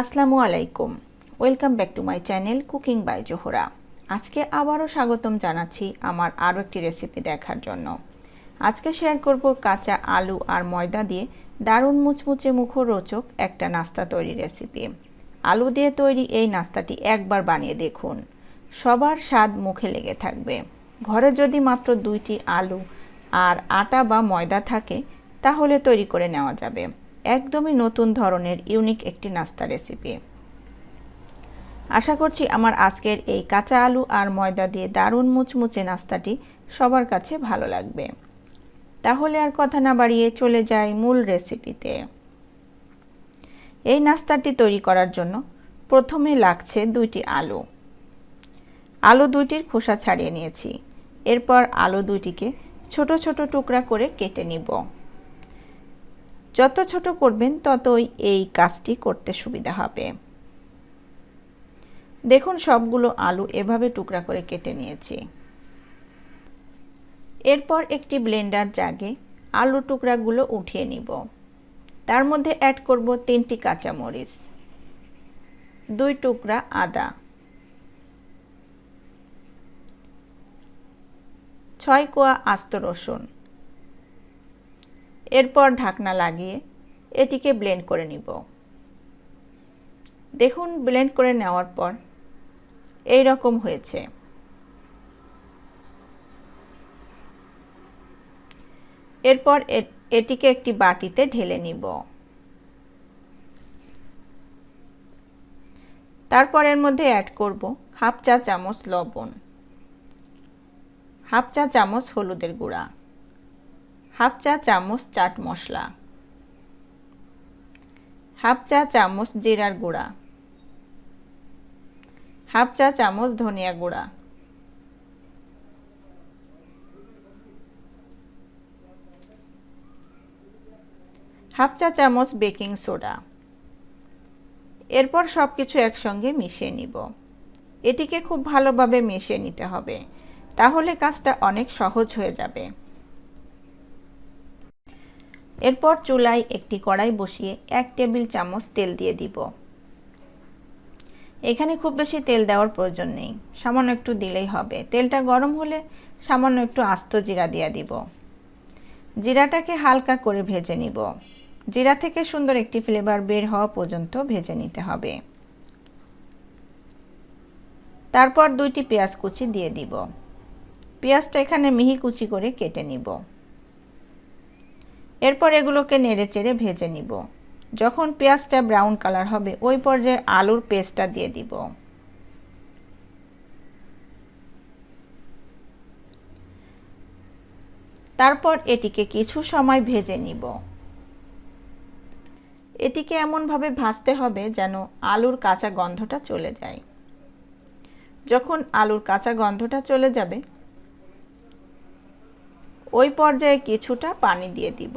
আসসালামু আলাইকুম। Welcome back to my channel cooking by Zohra আজকে আবারও স্বাগতম জানাচ্ছি আমার আরও একটি রেসিপি দেখার জন্য। আজকে শেয়ার করব কাঁচা আলু আর ময়দা দিয়ে দারুণ মুচমুচে মুখরোচক একটা নাস্তা তৈরি রেসিপি আলু দিয়ে তৈরি এই নাস্তাটি একবার বানিয়ে দেখুন। সবার স্বাদ মুখে লেগে থাকবে। ঘরে যদি মাত্র দুইটি আলু আর আটা বা ময়দা থাকে, তাহলে তৈরি করে নেওয়া যাবে। একদমই নতুন ধরনের ইউনিক একটি নাস্তা রেসিপি আশা করছি আমার আজকের এই কাঁচা আলু আর ময়দা দিয়ে দারুণ মুচমুচে নাস্তাটি সবার কাছে ভালো লাগবে। তাহলে আর কথা না বাড়িয়ে চলে যাই মূল রেসিপিতে এই নাস্তাটি তৈরি করার জন্য প্রথমে লাগছে দুইটি আলু। আলু দুইটির খোসা ছাড়িয়ে নিয়েছি। এরপর আলু দুইটিকে ছোট ছোট টুকরা করে কেটে নিব। যত ছোট করবেন, ততই এই কাজটি করতে সুবিধা হবে। দেখুন, সবগুলো আলু এভাবে টুকরা করে কেটে নিয়েছি। এরপর একটি ব্লেন্ডার জাগে আলু টুকরাগুলো উঠিয়ে নিব। তার মধ্যে অ্যাড করব তিনটি কাঁচামরিচ, দুই টুকরা আদা, ছয় কোয়া আস্ত রসুন এরপর ঢাকনা লাগিয়ে এটিকে ব্লেন্ড করে নিব। দেখুন ব্লেন্ড করে নেওয়ার পর এই রকম হয়েছে। এরপর এটিকে একটি বাটিতে ঢেলে নিব। তারপর এর মধ্যে অ্যাড করব হাফ চা চামচ লবণ, হাফ চা চামচ হলুদের গুঁড়া। হাফ চা চামচ চাট মশলা। হাফ চা চামচ জিরার গুঁড়া। হাফ চা চামচ ধনিয়া গুঁড়া। হাফ চা চামচ বেকিং সোডা। এরপর সব কিছু একসঙ্গে মিশিয়ে নিব। এটিকে খুব ভালোভাবে মিশিয়ে নিতে হবে। তাহলে কাজটা অনেক সহজ হয়ে যাবে। এরপর চুলায় একটি কড়াই বসিয়ে এক টেবিল চামচ তেল দিয়ে দিব। এখানে খুব বেশি তেল দেওয়ার প্রয়োজন নেই, সামান্য একটু দিলেই হবে। তেলটা গরম হলে সামান্য একটু আস্ত জিরা দিয়ে দিব। জিরাটাকে হালকা করে ভেজে নিব। জিরা থেকে সুন্দর একটি ফ্লেভার বের হওয়া পর্যন্ত ভেজে নিতে হবে। তারপর দুইটি পেঁয়াজ কুচি দিয়ে দিব। পেঁয়াজটা এখানে মিহি কুচি করে কেটে নিব। এরপর এগুলোকে নেড়ে চেড়ে ভেজে নিব। যখন পেঁয়াজটা ব্রাউন কালার হবে, ওই পর্যায়ে আলুর পেস্টটা দিয়ে দিব। তারপর এটিকে কিছু সময় ভেজে নিব। এটিকে এমনভাবে ভাজতে হবে যেন আলুর কাঁচা গন্ধটা চলে যায়। যখন আলুর কাঁচা গন্ধটা চলে যাবে ওই পর্যায়ে কিছুটা পানি দিয়ে দিব।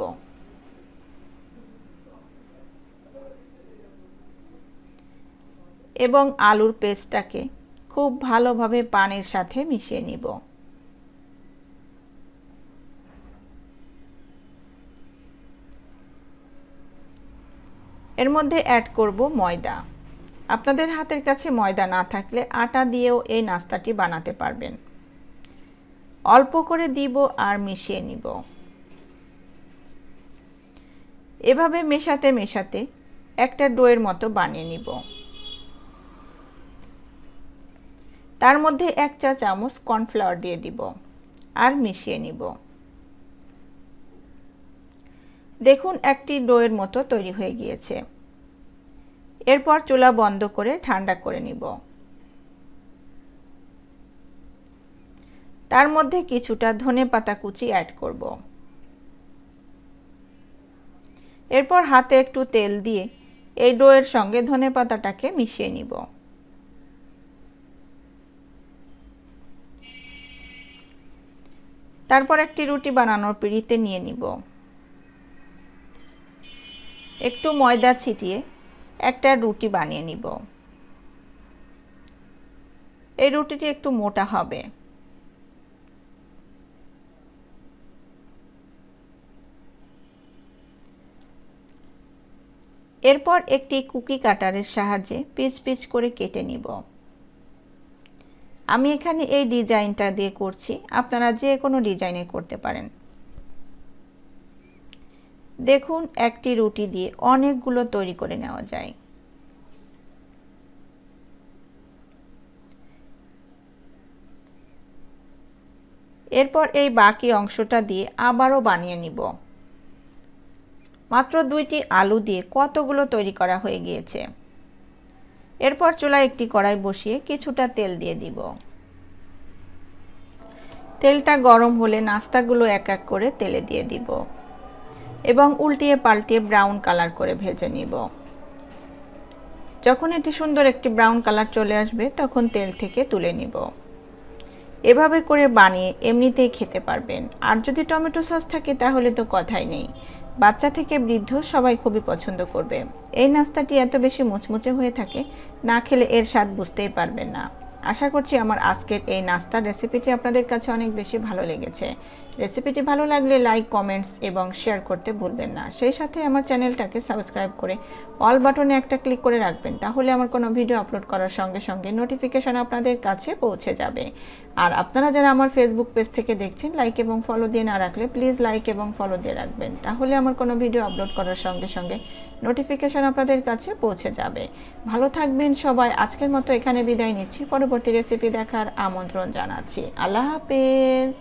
এবং আলুর পেস্টটাকে খুব ভালোভাবে পানির সাথে মিশিয়ে নিব। এর মধ্যে অ্যাড করব ময়দা। আপনাদের হাতের কাছে ময়দা না থাকলে আটা দিয়েও এই নাস্তাটি বানাতে পারবেন। অল্প করে দিব আর মিশিয়ে নিব। এভাবে মেশাতে মেশাতে একটা ডোয়ের মতো বানিয়ে নিব। তার মধ্যে এক চা চামচ কর্নফ্লাওয়ার দিয়ে দিব আর মিশিয়ে নিব। দেখুন একটি ডোয়ের মতো তৈরি হয়ে গিয়েছে। এরপর চুলা বন্ধ করে ঠান্ডা করে নিব। তার মধ্যে কিছুটা ধনে পাতা কুচি অ্যাড করব। এরপর হাতে একটু তেল দিয়ে এই ডোয়ের সঙ্গে ধনে পাতাটাকে মিশিয়ে নিব। তারপর একটি রুটি বানানোর পিড়িতে নিয়ে নিব। একটু ময়দা ছিটিয়ে একটা রুটি বানিয়ে নিব। এই রুটিটি একটু মোটা হবে। এরপর একটি কুকি কাটারের সাহায্যে পিচ পিচ করে কেটে নিব। আমি এখানে এই ডিজাইনটা দিয়ে করছি। আপনারা যে কোনো ডিজাইনে করতে পারেন। দেখুন, একটি রুটি দিয়ে অনেকগুলো তৈরি করে নেওয়া যায়। এরপর এই বাকি অংশটা দিয়ে আবারও বানিয়ে নিব। মাত্র দুইটি আলু দিয়ে কতগুলো তৈরি করা হয়ে গিয়েছে। এরপর চুলায় একটি কড়াই বসিয়ে কিছুটা তেল দিয়ে দিব। তেলটা গরম হলে নাস্তাগুলো এক এক করে তেলে দিয়ে দিব এবং উল্টিয়ে পাল্টিয়ে ব্রাউন কালার করে ভেজে নিব। যখন এটি সুন্দর একটি ব্রাউন কালার চলে আসবে, তখন তেল থেকে তুলে নিব। এভাবে করে বানিয়ে এমনিতেই খেতে পারবেন। আর যদি টমেটো সস থাকে, তাহলে তো কথাই নেই। বাচ্চা থেকে বৃদ্ধ সবাই খুবই পছন্দ করবে। এই নাস্তাটি এত বেশি মুচমুচে হয়ে থাকে, না খেলে এর স্বাদ বুঝতেই পারবেন না। আশা করছি আমার আজকের এই নাস্তার রেসিপিটি আপনাদের কাছে অনেক বেশি ভালো লেগেছে। রেসিপিটি ভালো লাগলে লাইক কমেন্টস এবং শেয়ার করতে ভুলবেন না। সেই সাথে আমার চ্যানেলটাকে সাবস্ক্রাইব করে অল বাটনে একটা ক্লিক করে রাখবেন, তাহলে আমার কোনো ভিডিও আপলোড করার সঙ্গে সঙ্গে নোটিফিকেশন আপনাদের কাছে পৌঁছে যাবে। আর আপনারা যারা আমার ফেসবুক পেজ থেকে দেখছেন লাইক এবং ফলো দিয়ে না রাখলে প্লিজ লাইক এবং ফলো দিয়ে রাখবেন। তাহলে আমার কোনো ভিডিও আপলোড করার সঙ্গে সঙ্গে নোটিফিকেশন আপনাদের কাছে পৌঁছে যাবে। ভালো থাকবেন সবাই। আজকের মতো এখানে বিদায় নিচ্ছি। পরবর্তী রেসিপি দেখার আমন্ত্রণ জানাচ্ছি। আল্লাহ হাফেজ।